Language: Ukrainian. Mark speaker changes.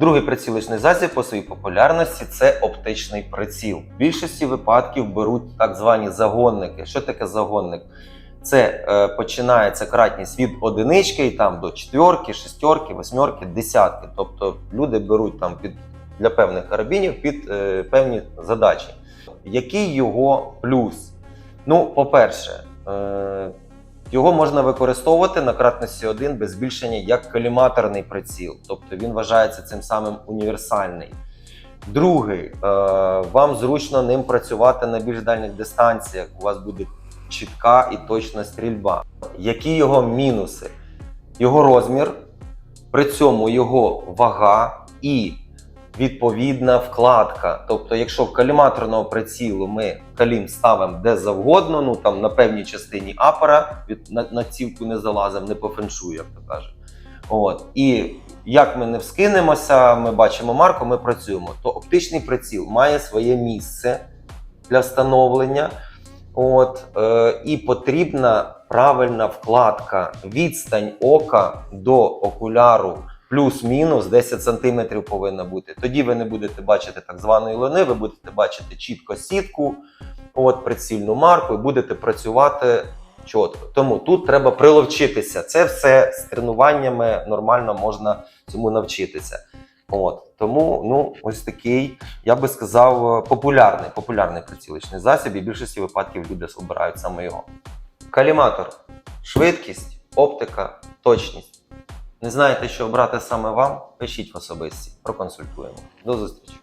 Speaker 1: Другий прицілочний засіб по своїй популярності це оптичний приціл. В більшості випадків беруть так звані загонники. Що таке загонник? Це е, починається кратність від одинички і там до четверки, шестерки, восьмерки, десятки. Тобто люди беруть там під для певних карабінів під е, певні задачі. Який його плюс? Ну, по-перше, е, його можна використовувати на кратності 1 без збільшення як коліматорний приціл, тобто він вважається цим самим універсальний. Другий, е, вам зручно ним працювати на більш дальніх дистанціях. У вас буде чітка і точна стрільба. Які його мінуси? Його розмір, при цьому його вага і відповідна вкладка. Тобто, якщо в коліматорного прицілу ми калім ставимо де завгодно, ну там на певній частині апера, від на, на цівку не залазимо, не по феншу, як то кажуть. От. І як ми не вскинемося, ми бачимо марку, ми працюємо. То оптичний приціл має своє місце для встановлення. От, е, і потрібна правильна вкладка, відстань ока до окуляру плюс-мінус 10 см повинна бути. Тоді ви не будете бачити так званої луни, ви будете бачити чітко сітку, от прицільну марку, і будете працювати чітко. Тому тут треба приловчитися. Це все з тренуваннями нормально можна цьому навчитися. От тому, ну ось такий, я би сказав, популярний, популярний прицілочний засіб, і в більшості випадків люди обирають саме його. Каліматор, швидкість, оптика, точність. Не знаєте, що обрати саме вам? Пишіть в особисті, проконсультуємо. До зустрічі!